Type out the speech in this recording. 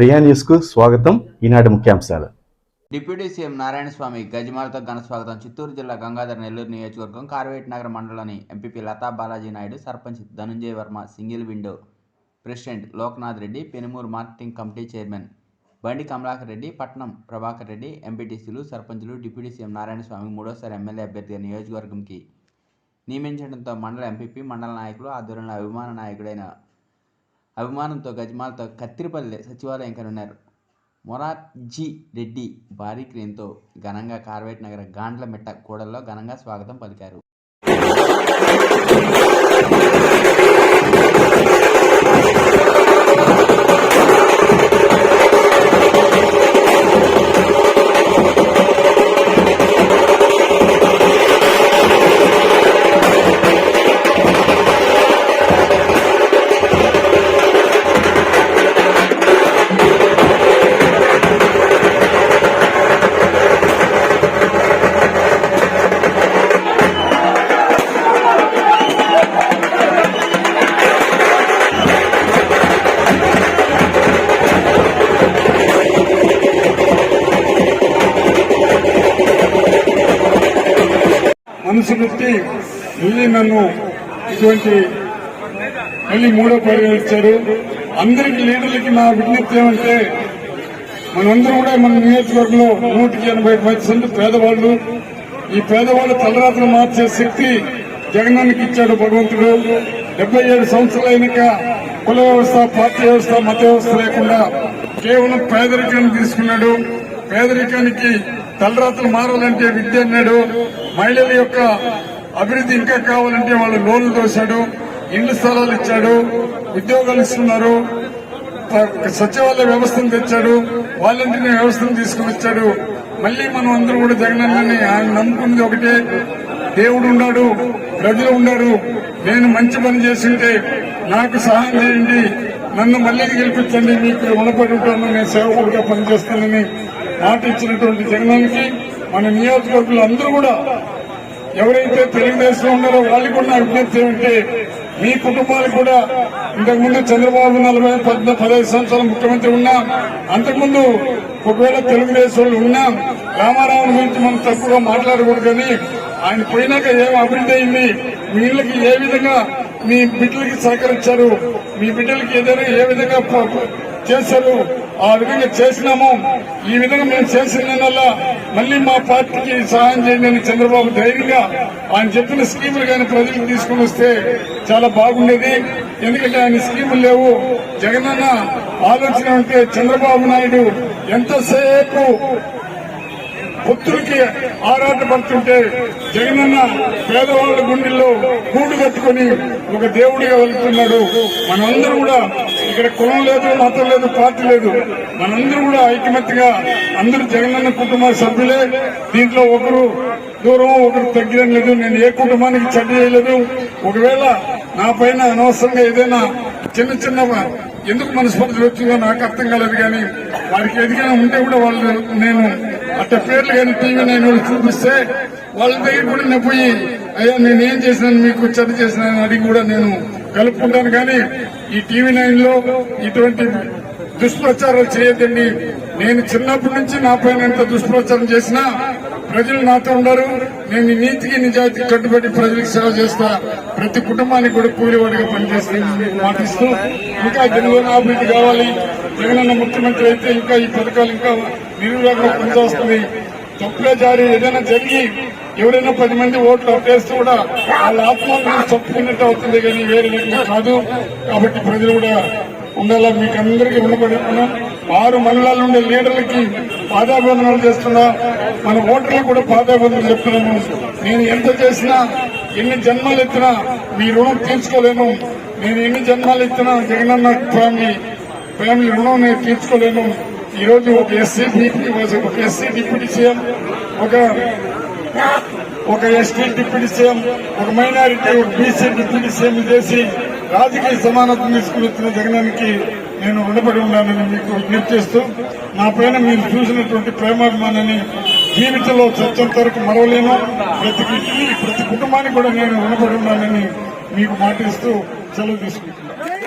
ప్రియా న్యూస్కు స్వాగతం. ఈనాటి ముఖ్యాంశాలు. డిప్యూటీ సీఎం నారాయణస్వామి గజమాలతో ఘన స్వాగతం. చిత్తూరు జిల్లా గంగాధర నెల్లూరు నియోజకవర్గం కార్వేట్ నగర మండలంలోని MPP Latha Balaji Naidu sarpanch Dhanunjaya Varma single window president Loknath Reddy Penumuru marketing committee chairman Bandi Kamalakar Reddy పట్నం ప్రభాకర్ రెడ్డి ఎంపీటీసీలు సర్పంచులు డిప్యూటీ సీఎం నారాయణస్వామి మూడోసారి ఎమ్మెల్యే అభ్యర్థిగా నియోజకవర్గంకి నియమించడంతో మండల ఎంపీపీ మండల నాయకులు ఆధ్వర్యంలో అభిమాన నాయకుడైన అభిమానంతో గజమాలతో కత్తిరిపల్లె సచివాలయం కనున్నారు మొరార్జీ రెడ్డి భారీ క్రేన్తో ఘనంగా కార్వేట్ నగర గాండ్ల మెట్ట కూడల్లో ఘనంగా స్వాగతం పలికారు. మనసు పెట్టి మళ్ళీ నన్ను ఇటువంటి మళ్ళీ మూడో పర్యాయం ఇచ్చారు. అందరికి లీడర్లకి నా విజ్ఞప్తి ఏమంటే మనందరం కూడా మన నియోజకవర్గంలో నూటికి ఎనభై పర్సెంట్ పేదవాళ్ళు. ఈ పేదవాళ్ళ తలరాత్రులు మార్చే శక్తి జగనానికి ఇచ్చాడు భగవంతుడు. డెబ్బై ఏడు సంవత్సరాలైనక కుల వ్యవస్థ పార్టీ వ్యవస్థ మత వ్యవస్థ లేకుండా కేవలం పేదరికాన్ని తీసుకున్నాడు. పేదరికానికి తలరాత్రులు మారాలంటే విద్య అన్నాడు. మహిళల యొక్క అభివృద్ధి ఇంకా కావాలంటే వాళ్ళు లోన్లు దోశాడు ఇండ్ల స్థలాలు ఇచ్చాడు ఉద్యోగాలు ఇస్తున్నారు సచివాలయ వ్యవస్థను తెచ్చాడు వాలంటీర్ వ్యవస్థను తీసుకుని వచ్చాడు మళ్ళీ మనం అందరూ కూడా జగనన్నని ఆయన నమ్ముకున్నది ఒకటే దేవుడు ఉన్నాడు ప్రజలు ఉన్నారు నేను మంచి పని చేస్తుంటే నాకు సహాయం చేయండి నన్ను మళ్ళీ గెలిపించండి మీకు రుణపడి ఉంటాను నేను సేవకుడిగా పనిచేస్తానని మాట ఇచ్చినటువంటి జగనానికి మన నియోజకవర్గంలో అందరూ కూడా ఎవరైతే తెలుగుదేశం ఉన్నారో వాళ్ళకి కూడా నా విజ్ఞప్తి ఏమిటి మీ కుటుంబాలు కూడా ఇంతకుముందు చంద్రబాబు నలభై పద్మ పదహైదు సంవత్సరాల ముఖ్యమంత్రి ఉన్నా అంతకుముందు ఒకవేళ తెలుగుదేశం వాళ్ళు ఉన్నా రామారావు గురించి మనం తక్కువగా మాట్లాడకూడదు కానీ ఆయన పోయినాక ఏం అభివృద్ధి అయింది మీ ఇళ్ళకి ఏ విధంగా మీ బిడ్డలకి సహకరించారు మీ బిడ్డలకి ఏదైనా ఏ విధంగా చేశారు ఆ విధంగా చేసినాము. ఈ విధంగా మేము చేసిన మళ్ళీ మా పార్టీకి సహాయం చేయండి అని చంద్రబాబు ధైర్యంగా ఆయన చెప్పిన స్కీములు కానీ ప్రజలకు తీసుకుని వస్తే చాలా బాగుండేది. ఎందుకంటే ఆయన స్కీములు లేవు. జగనన్న ఆలోచన ఉంటే చంద్రబాబు నాయుడు ఎంతసేపు భక్తులకి ఆరాటపడుతుంటే జగనన్న పేదవాళ్ళ గుండెల్లో కూడు కట్టుకుని ఒక దేవుడిగా వెళ్తున్నాడు. మనందరూ కూడా ఇక్కడ కులం లేదు మతం లేదు పార్టీ లేదు. మనందరూ కూడా ఐకమత్యగా అందరూ జగనన్న కుటుంబ సభ్యులే. దీంట్లో ఒకరు దూరం ఒకరు తగ్గడం లేదు. నేను ఏ కుటుంబానికి చెడ్డ చేయలేదు. ఒకవేళ నా పైన అనవసరంగా ఏదైనా చిన్న చిన్న ఎందుకు మనస్పర్ధలు వచ్చిందో నాకు అర్థం కాలేదు కానీ వారికి ఎదిగినా ఉంటే కూడా వాళ్ళు నేను అట్ట పేర్లు కానీ టీవీ నైన్ వాళ్ళు చూపిస్తే వాళ్ళ దగ్గర కూడా నేను పోయి అయ్యా నేను ఏం చేసినాను మీకు చర్చ చేసినాను అడిగి కూడా నేను కలుపుకుంటాను. కానీ ఈ టీవీ నైన్లో ఇటువంటి దుష్ప్రచారాలు చేయొద్దండి. నేను చిన్నప్పటి నుంచి నా పైన ఎంత దుష్ప్రచారం చేసినా ప్రజలు నాతో ఉన్నారు. నేను నీతికి నిజాయితీ కట్టుబడి ప్రజలకు సేవ చేస్తా ప్రతి కుటుంబానికి కూడా కూలివాడిగా పనిచేస్తాను మాటిస్తూ ఇంకా జనగణ అభివృద్ధి కావాలి. జగనన్న ముఖ్యమంత్రి అయితే ఇంకా ఈ పథకాలు ఇంకా నిరువేగంగా పనిచేస్తుంది. తప్పుగా జారీ ఏదైనా జరిగి ఎవరైనా పది మంది ఓట్లు అప్పేస్తే కూడా వాళ్ళ ఆత్మహత్య చెప్పుకున్నట్టు అవుతుంది కానీ వేరే కాదు. కాబట్టి ప్రజలు కూడా ఉండాలా? మీకు అందరికీ ఉండబడుతున్నాం ఆరు మండలాల ఉండే లీడర్లకి పాదాభివందనాలు చేస్తున్నా. మన ఓటర్లు కూడా పాదాభివందనలు చెప్తున్నాను. నేను ఎంత చేసినా ఎన్ని జన్మాలు ఎత్తినా మీ రుణం తీర్చుకోలేను. నేను ఎన్ని జన్మాలు ఎత్తినా జగనన్న ఫ్యామిలీ ఫ్యామిలీ రుణం నేను తీర్చుకోలేను. ఈరోజు ఒక ఎస్సీ ఒక ఎస్సీ డిప్యూటీ సీఎం ఒక ఒక ఎస్టీ డిప్యూటీ సీఎం ఒక మైనారిటీ ఒక బీసీ డిప్యూటీ సీఎం చేసి రాజకీయ సమానత్వం తీసుకుని వచ్చిన జగనానికి నేను రుణపడి ఉన్నానని మీకు విజ్ఞప్తి చేస్తూ నా పైన మీరు చూసినటువంటి ప్రేమాభిమానాన్ని జీవితంలో చచ్చంత వరకు మరవలేను. ప్రతి ప్రతి కుటుంబానికి కూడా నేను రుణపడి ఉన్నానని మీకు మాటిస్తూ సెలవు తీసుకుంటున్నాను.